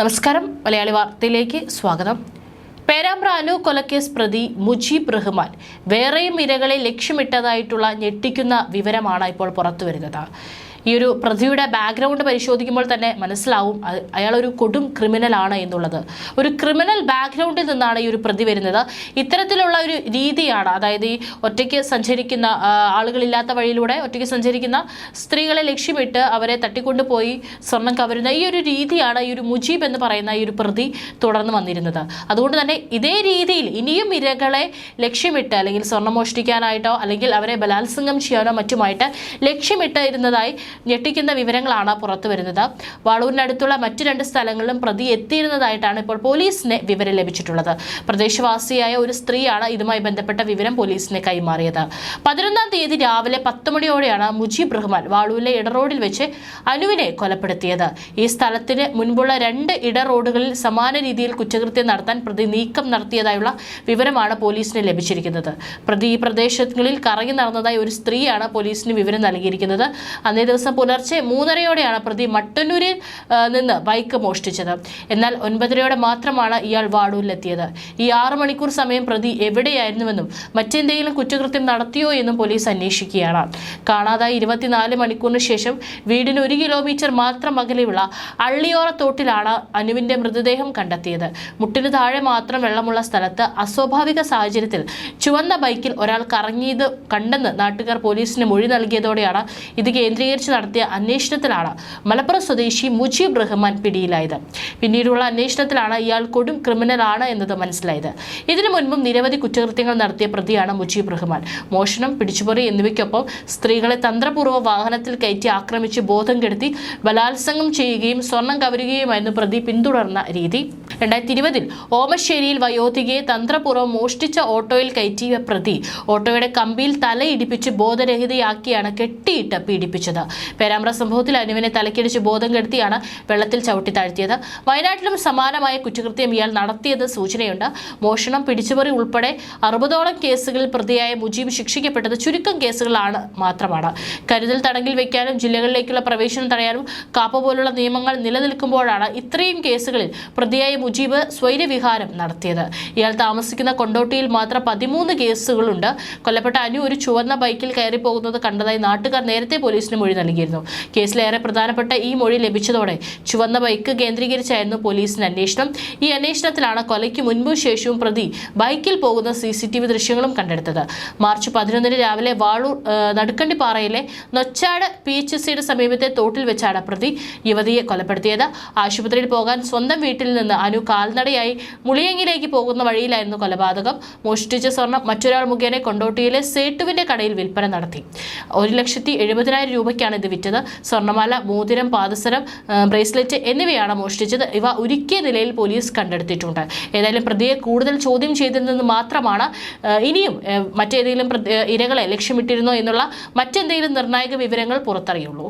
നമസ്കാരം. മലയാളി വാർത്തയിലേക്ക് സ്വാഗതം. പേരാമ്പ്ര അനു കൊലക്കേസ് പ്രതി മുജീബ് റഹ്മാൻ വേറെയും ഇരകളെ ലക്ഷ്യമിട്ടതായിട്ടുള്ള ഞെട്ടിക്കുന്ന വിവരമാണ് ഇപ്പോൾ പുറത്തുവരുന്നത്. ഈ ഒരു പ്രതിയുടെ ബാക്ക്ഗ്രൗണ്ട് പരിശോധിക്കുമ്പോൾ തന്നെ മനസ്സിലാവും അയാൾ ഒരു കൊടും ക്രിമിനലാണ് എന്നുള്ളത്. ഒരു ക്രിമിനൽ ബാക്ക്ഗ്രൗണ്ടിൽ നിന്നാണ് ഈ ഒരു പ്രതി വരുന്നത്. ഇത്തരത്തിലുള്ള ഒരു രീതിയാണ് അതായത് ഈ ഒറ്റയ്ക്ക് സഞ്ചരിക്കുന്ന ആളുകളില്ലാത്ത വഴിയിലൂടെ ഒറ്റയ്ക്ക് സഞ്ചരിക്കുന്ന സ്ത്രീകളെ ലക്ഷ്യമിട്ട് അവരെ തട്ടിക്കൊണ്ടുപോയി സ്വർണം കവരുന്ന ഈ ഒരു രീതിയാണ് ഈ ഒരു മുജീബ് എന്ന് പറയുന്ന ഈ ഒരു പ്രതി തുടർന്ന് വന്നിരുന്നത്. അതുകൊണ്ട് തന്നെ ഇതേ രീതിയിൽ ഇനിയും ഇരകളെ ലക്ഷ്യമിട്ട് അല്ലെങ്കിൽ സ്വർണം മോഷ്ടിക്കാനായിട്ടോ അല്ലെങ്കിൽ അവരെ ബലാത്സംഗം ചെയ്യാനോ മറ്റുമായിട്ട് ലക്ഷ്യമിട്ട് ഇരുന്നതായി ഞെട്ടിക്കുന്ന വിവരങ്ങളാണ് പുറത്തു വരുന്നത്. വളൂരിനടുത്തുള്ള മറ്റു രണ്ട് സ്ഥലങ്ങളിലും പ്രതി എത്തിയിരുന്നതായിട്ടാണ് ഇപ്പോൾ പോലീസിന് വിവരം ലഭിച്ചിട്ടുള്ളത്. പ്രദേശവാസിയായ ഒരു സ്ത്രീയാണ് ഇതുമായി ബന്ധപ്പെട്ട വിവരം പോലീസിന് കൈമാറിയത്. പതിനൊന്നാം തീയതി രാവിലെ പത്ത് മണിയോടെയാണ് മുജീബ് റഹ്മാൻ വാളൂരിലെ ഇടറോഡിൽ വെച്ച് അനുവിനെ കൊലപ്പെടുത്തിയത്. ഈ സ്ഥലത്തിന് മുൻപുള്ള രണ്ട് ഇടറോഡുകളിൽ സമാന രീതിയിൽ കുറ്റകൃത്യം നടത്താൻ പ്രതി നീക്കം നടത്തിയതായുള്ള വിവരമാണ് പോലീസിന് ലഭിച്ചിരിക്കുന്നത്. പ്രതി ഈ പ്രദേശങ്ങളിൽ കറങ്ങി നടന്നതായി ഒരു സ്ത്രീയാണ് പോലീസിന് വിവരം നൽകിയിരിക്കുന്നത്. അന്നേ പുലർച്ചെ മൂന്നരയോടെയാണ് പ്രതി മട്ടന്നൂരിൽ നിന്ന് ബൈക്ക് മോഷ്ടിച്ചത്. എന്നാൽ ഒൻപതരയോടെ മാത്രമാണ് ഇയാൾ വാടൂരിലെത്തിയത്. ഈ ആറു മണിക്കൂർ സമയം പ്രതി എവിടെയായിരുന്നുവെന്നും മറ്റെന്തെങ്കിലും കുറ്റകൃത്യം നടത്തിയോ എന്നും പോലീസ് അന്വേഷിക്കുകയാണ്. കാണാതായി ഇരുപത്തിനാല് മണിക്കൂറിന് ശേഷം വീടിന് ഒരു കിലോമീറ്റർ മാത്രം അകലെയുള്ള അള്ളിയോറത്തോട്ടിലാണ് അനുവിന്റെ മൃതദേഹം കണ്ടെത്തിയത്. മുട്ടിന് താഴെ മാത്രം വെള്ളമുള്ള സ്ഥലത്ത് അസ്വാഭാവിക സാഹചര്യത്തിൽ ചുവന്ന ബൈക്കിൽ ഒരാൾ കറങ്ങിയത് കണ്ടെന്ന് നാട്ടുകാർ പോലീസിന് മൊഴി നൽകിയതോടെയാണ് ഇത് കേന്ദ്രീകരിച്ച് നടത്തിയ അന്വേഷണത്തിലാണ് മലപ്പുറം സ്വദേശി മുജീബ് റഹ്മാൻ പിടിയിലായത്. പിന്നീടുള്ള അന്വേഷണത്തിലാണ് ഇയാൾ കൊടും ക്രിമിനലാണ് എന്നത് മനസ്സിലായത്. ഇതിനു മുൻപും നിരവധി കുറ്റകൃത്യങ്ങൾ നടത്തിയ പ്രതിയാണ് മുജീബ് റഹ്മാൻ. മോഷണം പിടിച്ചുപറി എന്നിവയ്ക്കൊപ്പം സ്ത്രീകളെ തന്ത്രപൂർവ വാഹനത്തിൽ കയറ്റി ആക്രമിച്ച് ബോധം കെടുത്തി ബലാത്സംഗം ചെയ്യുകയും സ്വർണം കവരുകയുമായിരുന്നു പ്രതി പിന്തുടർന്ന രീതി. രണ്ടായിരത്തി ഇരുപതിൽ ഓമശ്ശേരിയിൽ വയോധികയെ തന്ത്രപൂർവം മോഷ്ടിച്ച ഓട്ടോയിൽ കയറ്റിയ പ്രതി ഓട്ടോയുടെ കമ്പിയിൽ തലയിടിപ്പിച്ച് ബോധരഹിതയാക്കിയാണ് കെട്ടിയിട്ട് പീഡിപ്പിച്ചത്. പേരാമ്പ്ര സംഭവത്തിൽ അനുവിനെ തലക്കിടിച്ച് ബോധം കെടുത്തിയാണ് വെള്ളത്തിൽ ചവിട്ടി താഴ്ത്തിയത്. വയനാട്ടിലും സമാനമായ കുറ്റകൃത്യം ഇയാൾ നടത്തിയത് സൂചനയുണ്ട്. മോഷണം പിടിച്ചുപറി ഉൾപ്പെടെ അറുപതോളം കേസുകളിൽ പ്രതിയായ മുജീബ് ശിക്ഷിക്കപ്പെട്ടത് ചുരുക്കം കേസുകളാണ് മാത്രമാണ്. കരുതൽ തടങ്കിൽ വയ്ക്കാനും ജില്ലകളിലേക്കുള്ള പ്രവേശനം തടയാനും കാപ്പ പോലുള്ള നിയമങ്ങൾ നിലനിൽക്കുമ്പോഴാണ് ഇത്രയും കേസുകളിൽ പ്രതിയായ മുജീബ് സ്വൈരവിഹാരം നടത്തിയത്. ഇയാൾ താമസിക്കുന്ന കൊണ്ടോട്ടിയിൽ മാത്രം പതിമൂന്ന് കേസുകളുണ്ട്. കൊല്ലപ്പെട്ട അനു ഒരു ചുവന്ന ബൈക്കിൽ കയറി പോകുന്നത് കണ്ടതായി നാട്ടുകാർ നേരത്തെ പോലീസിന് മൊഴി നൽകിയിരുന്നു. കേസിലേറെ പ്രധാനപ്പെട്ട ഈ മൊഴി ലഭിച്ചതോടെ ചുവന്ന ബൈക്ക് കേന്ദ്രീകരിച്ചായിരുന്നു പോലീസിന് അന്വേഷണം. ഈ അന്വേഷണത്തിലാണ് കൊലയ്ക്ക് മുൻപും ശേഷവും പ്രതി ബൈക്കിൽ പോകുന്ന സി സി ടി വി ദൃശ്യങ്ങളും കണ്ടെടുത്തത്. മാർച്ച് പതിനൊന്നിന് രാവിലെ വാളൂർ നടുക്കണ്ടിപ്പാറയിലെ നൊച്ചാട് പി എച്ച് സിയുടെ സമീപത്തെ തോട്ടിൽ വെച്ചാണ് പ്രതി യുവതിയെ കൊലപ്പെടുത്തിയത്. ആശുപത്രിയിൽ പോകാൻ സ്വന്തം വീട്ടിൽ നിന്ന് അനു കാൽനടയായി മുളിയങ്ങിലേക്ക് പോകുന്ന വഴിയിലായിരുന്നു കൊലപാതകം. മോഷ്ടിച്ച സ്വർണം മറ്റൊരാൾ മുഖേന കൊണ്ടോട്ടിയിലെ സേട്ടുവിന്റെ കടയിൽ വിൽപ്പന നടത്തി. ഒരു ലക്ഷത്തി എഴുപതിനായിരം രൂപയ്ക്കാണ് ഇത് വിറ്റത്. സ്വർണമാല മോതിരം പാദസരം ബ്രേസ്ലെറ്റ് എന്നിവയാണ് മോഷ്ടിച്ചത്. ഇവ ഉരുക്കിയ നിലയിൽ പോലീസ് കണ്ടെടുത്തിട്ടുണ്ട്. ഏതായാലും പ്രതിയെ കൂടുതൽ ചോദ്യം ചെയ്തതെന്ന് മാത്രമാണ് ഇനിയും മറ്റേതെങ്കിലും ഇരകളെ ലക്ഷ്യമിട്ടിരുന്നോ എന്നുള്ള മറ്റെന്തെങ്കിലും നിർണായക വിവരങ്ങൾ പുറത്തറിയുള്ളൂ.